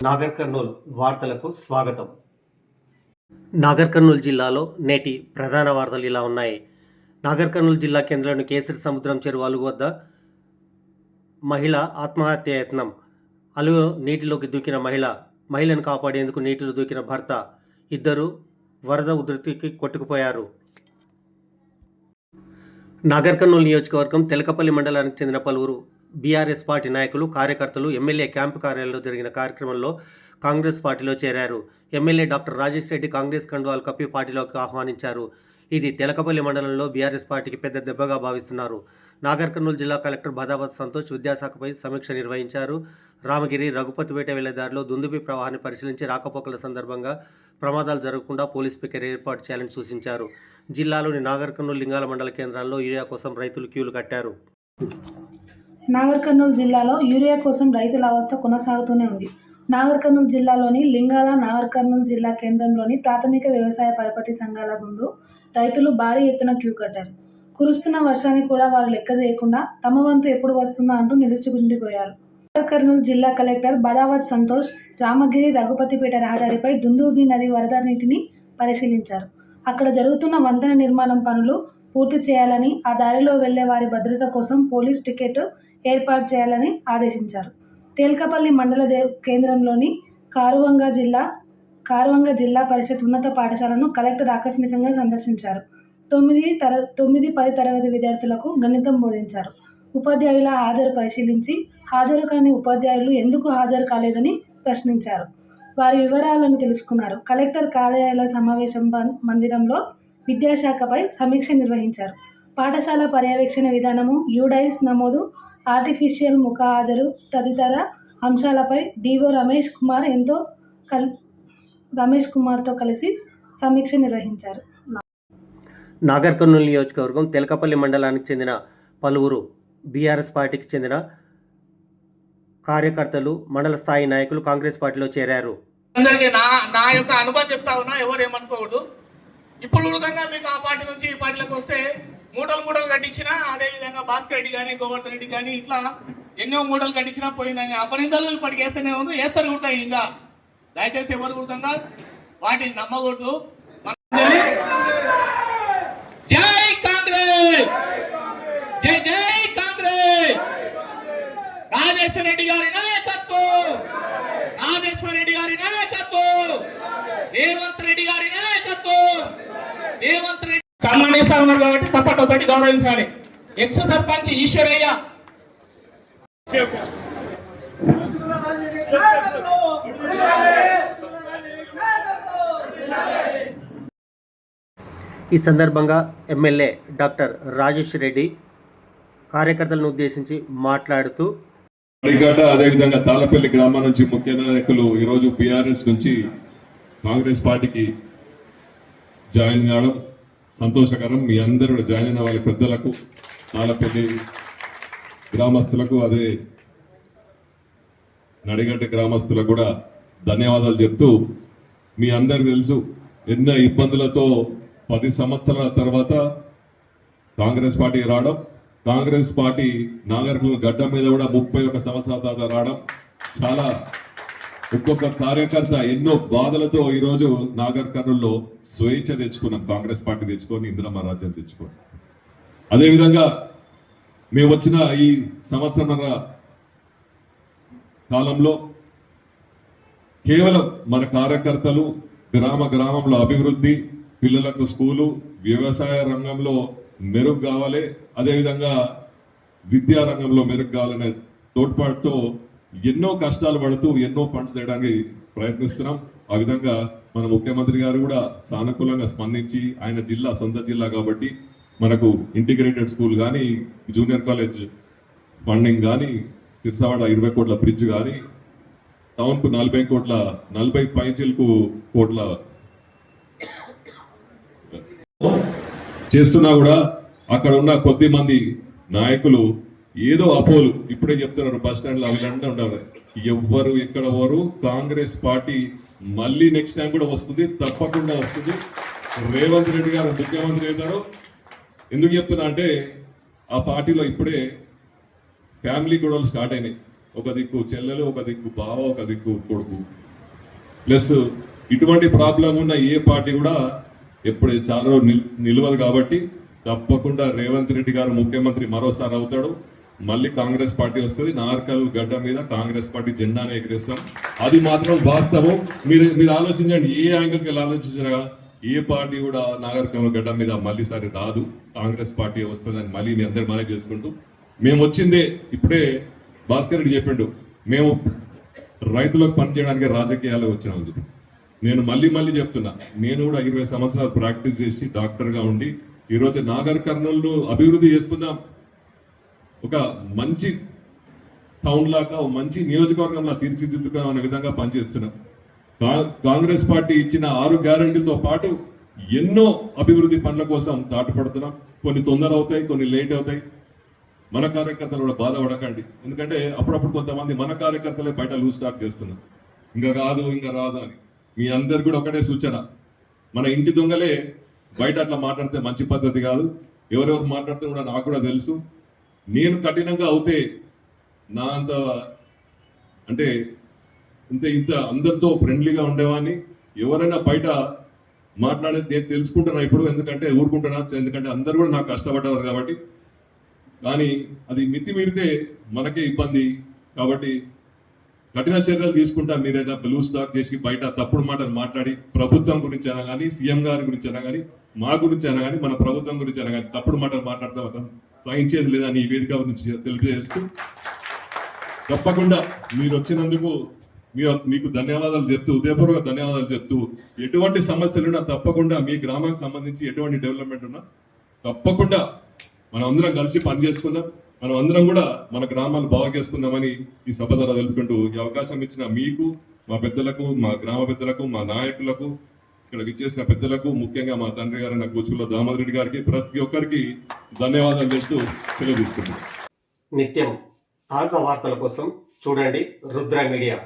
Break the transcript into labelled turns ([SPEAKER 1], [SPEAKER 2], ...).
[SPEAKER 1] నాగర్ కర్నూల్ వార్తలకు స్వాగతం. నాగర్ కర్నూల్ జిల్లాలో నేటి ప్రధాన వార్తలు ఇలా ఉన్నాయి. నాగర్ కర్నూల్ జిల్లా కేంద్రంలోని కేసరి సముద్రం చెరువు అలుగు వద్ద మహిళ ఆత్మహత్య యత్నం. అలుగు నీటిలోకి దూకిన మహిళ మహిళను కాపాడేందుకు నీటిలో దూకిన భర్త ఇద్దరు వరద ఉధృతికి కొట్టుకుపోయారు. నాగర్ కర్నూలు నియోజకవర్గం తెలకపల్లి మండలానికి చెందిన పలువురు బీఆర్ఎస్ పార్టీ నాయకులు కార్యకర్తలు ఎమ్మెల్యే క్యాంపు కార్యాలయంలో జరిగిన కార్యక్రమంలో కాంగ్రెస్ పార్టీలో చేరారు. MLA doctor Rajesh Reddy Congress కండువాలు కప్పి పార్టీలోకి ఆహ్వానించారు. ఇది తెలకపల్లి మండలంలో బీఆర్ఎస్ పార్టీకి పెద్ద దెబ్బగా భావిస్తున్నారు. నాగర్ కర్నూలు జిల్లా కలెక్టర్ భదావత్ సంతోష్ విద్యాశాఖపై సమీక్ష నిర్వహించారు. రామగిరి రఘుపతిపేట వెళ్ళే దారిలో దుందుబి ప్రవాహాన్ని పరిశీలించి రాకపోకల సందర్భంగా ప్రమాదాలు జరగకుండా పోలీస్ పికెట్ ఏర్పాటు చేయాలని సూచించారు. జిల్లాలోని నాగర్ కర్నూలు లింగాల మండల కేంద్రాల్లో యూరియా కోసం రైతులు క్యూలు కట్టారు.
[SPEAKER 2] నాగర్ కర్నూలు జిల్లాలో యూరియా కోసం రైతుల అవస్థ కొనసాగుతూనే ఉంది. నాగర్ కర్నూలు జిల్లాలోని లింగాల నాగర్ కర్నూలు జిల్లా కేంద్రంలోని ప్రాథమిక వ్యవసాయ పరపతి సంఘాల ముందు రైతులు భారీ ఎత్తున క్యూ కట్టారు. కురుస్తున్న వర్షాన్ని కూడా వారు లెక్క చేయకుండా తమ వంతు ఎప్పుడు వస్తుందో అంటూ నిలుచుకుండిపోయారు. నాగర్ కర్నూలు జిల్లా కలెక్టర్ బదావత్ సంతోష్ రామగిరి రఘుపతిపేట రహదారిపై దుందూబి నది వరద నీటిని పరిశీలించారు. అక్కడ జరుగుతున్న వంతెన నిర్మాణం పనులు పూర్తి చేయాలని ఆ దారిలో వెళ్ళే వారి భద్రత కోసం పోలీస్ టికెట్ ఏర్పాటు చేయాలని ఆదేశించారు. తేల్కపల్లి మండల దే కేంద్రంలోని కారువంగ జిల్లా కారువంగ జిల్లా పరిషత్ ఉన్నత పాఠశాలను కలెక్టర్ ఆకస్మికంగా సందర్శించారు. తొమ్మిది తర తొమ్మిది పది తరగతి విద్యార్థులకు గణితం బోధించారు. ఉపాధ్యాయుల హాజరు పరిశీలించి హాజరు కాని ఉపాధ్యాయులు ఎందుకు హాజరు కాలేదని ప్రశ్నించారు. వారి వివరాలను తెలుసుకున్నారు. కలెక్టర్ కార్యాలయ సమావేశం మందిరంలో విద్యాశాఖపై సమీక్ష నిర్వహించారు. పాఠశాల పర్యవేక్షణ విధానము యూడైస్ నమోదు ఆర్టిఫిషియల్ ముఖ హాజరు తదితర అంశాలపై డిఓ రమేష్ కుమార్ ఎంతో కల్ రమేష్ కుమార్తో కలిసి సమీక్ష నిర్వహించారు.
[SPEAKER 1] నాగర్ కర్నూలు నియోజకవర్గం తెలకపల్లి మండలానికి చెందిన పలువురు బీఆర్ఎస్ పార్టీకి చెందిన కార్యకర్తలు మండల స్థాయి నాయకులు కాంగ్రెస్ పార్టీలో చేరారు.
[SPEAKER 3] అందరికీ నా నా యొక్క అనుభవం చెప్తా ఉన్నా ఎవరు ఏమనుకోవద్దు. ఇప్పుడు విధంగా మీకు ఆ పార్టీ నుంచి ఈ పార్టీలకు వస్తే మూటలు మూటలు కట్టించినా అదే విధంగా భాస్కర్ రెడ్డి కానీ గోవర్ధన్ రెడ్డి కానీ ఇట్లా ఎన్నో మూటలు కట్టించినా పోయిందని అపనిందలు ఇప్పటికి వేస్తూనే ఉంది వేస్తారు కూడా ఇంకా. దయచేసి ఎవరు కూడా వాటిని నమ్మకూడదు. జై కాంగ్రెస్! జై జై కాంగ్రెస్! రాజేశ్వర రెడ్డి గారి నాయకత్వం! రాజేశ్వర రెడ్డి గారి నాయకత్వం! రేవంత్ రెడ్డి గారి నాయకత్వం రేవంత్ రెడ్డి ఉన్నారు కాబట్టి చప్పట్లతోటి గౌరవించాలి. ఎక్స్ సర్పంచ్ ఈశ్వరయ్య.
[SPEAKER 1] ఈ సందర్భంగా ఎమ్మెల్యే డాక్టర్ రాజేష్ రెడ్డి కార్యకర్తలను ఉద్దేశించి మాట్లాడుతూ
[SPEAKER 4] అదేవిధంగా తాళపల్లి గ్రామం నుంచి ముఖ్య నాయకులు ఈరోజు బీఆర్ఎస్ నుంచి కాంగ్రెస్ పార్టీకి జాయిన్ కావడం సంతోషకరం. మీ అందరూ జాయిన్ అయిన వాళ్ళ పెద్దలకు తాళపల్లి గ్రామస్తులకు అదే నడిగడ్డ గ్రామస్తులకు కూడా ధన్యవాదాలు చెప్తూ మీ అందరికి తెలుసు ఎన్నో ఇబ్బందులతో పది సంవత్సరాల తర్వాత కాంగ్రెస్ పార్టీ రావడం. కాంగ్రెస్ పార్టీ నాగరికుల గడ్డ మీద కూడా ముప్పై ఒక సంవత్సరాల తర్వాత రావడం. చాలా ఒక్కొక్క కార్యకర్త ఎన్నో బాధలతో ఈరోజు నాగర్ కర్నూల్లో స్వేచ్ఛ తెచ్చుకున్నాం కాంగ్రెస్ పార్టీ తెచ్చుకొని ఇందిరమ్మ రాజ్యం తెచ్చుకొని. అదేవిధంగా మేము వచ్చిన ఈ సంవత్సర కాలంలో కేవలం మన కార్యకర్తలు గ్రామ గ్రామంలో అభివృద్ధి పిల్లలకు స్కూలు వ్యవసాయ రంగంలో మెరుగు కావాలి అదేవిధంగా విద్యా రంగంలో మెరుగు కావాలనే తోడ్పాటుతో ఎన్నో కష్టాలు పడుతూ ఎన్నో ఫండ్స్ తేయడానికి ప్రయత్నిస్తున్నాం. ఆ విధంగా మన ముఖ్యమంత్రి గారు కూడా సానుకూలంగా స్పందించి ఆయన జిల్లా సొంత జిల్లా కాబట్టి మనకు ఇంటిగ్రేటెడ్ స్కూల్ కానీ జూనియర్ కాలేజ్ ఫండింగ్ కానీ సిరిసావాడ ఇరవై కోట్ల బ్రిడ్జ్ కానీ టౌన్కు నలభై కోట్ల నలభై పైచిలకు కోట్ల చేస్తున్నా కూడా అక్కడ ఉన్న కొద్ది మంది నాయకులు ఏదో అపోలు. ఇప్పుడే చెప్తున్నారు బస్ స్టాండ్లో అవి ఉండవు ఎవ్వరు ఎక్కడ వారు కాంగ్రెస్ పార్టీ మళ్ళీ నెక్స్ట్ టైం కూడా వస్తుంది తప్పకుండా వస్తుంది. రేవంత్ రెడ్డి గారు ముఖ్యమంత్రి అవుతారు. ఎందుకు చెప్తున్నా అంటే ఆ పార్టీలో ఇప్పుడే ఫ్యామిలీ గొడవలు స్టార్ట్ అయినాయి. ఒక దిక్కు చెల్లెలు ఒక దిక్కు బావ ఒక దిక్కు కొడుకు. ప్లస్ ఇటువంటి ప్రాబ్లం ఉన్న ఏ పార్టీ కూడా ఎప్పుడు చాలా నిల్- నిలవదు కాబట్టి తప్పకుండా రేవంత్ రెడ్డి గారు ముఖ్యమంత్రి మరోసారి అవుతాడు. మళ్ళీ కాంగ్రెస్ పార్టీ వస్తుంది. నార్కల్ గడ్డ మీద కాంగ్రెస్ పార్టీ జెండానే ఎగిరేస్తాం. అది మాత్రం వాస్తవం. మీరు మీరు ఆలోచించండి. ఏ యాంగిల్కి వెళ్ళి ఆలోచించినా ఏ పార్టీ కూడా నాగరికల్ గడ్డ మీద మళ్ళీసారి రాదు. కాంగ్రెస్ పార్టీ వస్తుందని మళ్ళీ మీ అందరు మనవి చేసుకుంటూ. మేము వచ్చిందే ఇప్పుడే భాస్కర్ రెడ్డి చెప్పిండు. మేము రైతులకు పనిచేయడానికి రాజకీయాలు వచ్చినామని చెప్పి. నేను మళ్ళీ మళ్ళీ చెప్తున్నా. నేను కూడా ఇరవై సంవత్సరాలు ప్రాక్టీస్ చేసి డాక్టర్గా ఉండి ఈరోజు నాగర్ కర్నూలు అభివృద్ధి చేసుకుందాం. ఒక మంచి టౌన్ లాగా మంచి నియోజకవర్గంలా తీర్చిదిద్దుకున్నాం అనే విధంగా పనిచేస్తున్నాం. కా- కాంగ్రెస్ పార్టీ ఇచ్చిన ఆరు గ్యారంటీలతో పాటు ఎన్నో అభివృద్ధి పనుల కోసం తాటపడుతున్నాం. కొన్ని తొందర అవుతాయి కొన్ని లేట్ అవుతాయి. మన కార్యకర్తలు కూడా బాధపడకండి ఎందుకంటే అప్పుడప్పుడు కొంతమంది మన కార్యకర్తలే బయట లూజ్ స్టార్ట్ చేస్తున్నారు. ఇంకా రాదు ఇంకా రాదు అని. మీ అందరు కూడా ఒకటే సూచన. మన ఇంటి దొంగలే బయట అట్లా మాట్లాడితే మంచి పద్ధతి కాదు. ఎవరెవరు మాట్లాడితే కూడా నాకు కూడా తెలుసు. నేను కఠినంగా అవుతే నా అంత అంటే ఇంత ఇంత అందరితో ఫ్రెండ్లీగా ఉండేవాడిని. ఎవరైనా బయట మాట్లాడేది నేను తెలుసుకుంటున్నా ఇప్పుడు? ఎందుకంటే ఊరుకుంటున్నా ఎందుకంటే అందరు కూడా నాకు కష్టపడ్డారు కాబట్టి. కానీ అది మితిమీరితే మనకే ఇబ్బంది. కాబట్టి కఠిన చర్యలు తీసుకుంటా మీరైనా బ్లూ స్టాక్ చేసి బయట తప్పుడు మాటలు మాట్లాడి ప్రభుత్వం గురించి అయినా కానీ సీఎం గారి గురించి అయినా కానీ మా గురించి అయినా కానీ మన ప్రభుత్వం గురించి అయినా కానీ తప్పుడు మాటలు మాట్లాడతాం మాత్రం చేయదు లేదని ఈ వేదిక గురించి తెలియజేస్తూ తప్పకుండా మీరు వచ్చినందుకు మీ మీకు ధన్యవాదాలు చెప్తూ ఉదయపూర్వక ధన్యవాదాలు చెప్తూ ఎటువంటి సమస్యలున్నా తప్పకుండా మీ గ్రామానికి సంబంధించి ఎటువంటి డెవలప్మెంట్ ఉన్నా తప్పకుండా మనం అందరం కలిసి పనిచేసుకుందాం మనం అందరం కూడా మన గ్రామాలు బాగా చేసుకుందామని ఈ సభ ద్వారా తెలుపుకుంటూ ఈ అవకాశం ఇచ్చిన మీకు మా పెద్దలకు మా గ్రామ పెద్దలకు మా నాయకులకు ఇక్కడ విచ్చేసిన పెద్దలకు ముఖ్యంగా మా తండ్రి గారు నా కూచుల దామోదరెడ్డి గారికి ప్రతి ఒక్కరికి ధన్యవాదాలు చెప్తూ సెలవు
[SPEAKER 1] నిత్యం తాజా వార్తల కోసం చూడండి రుద్ర మీడియా.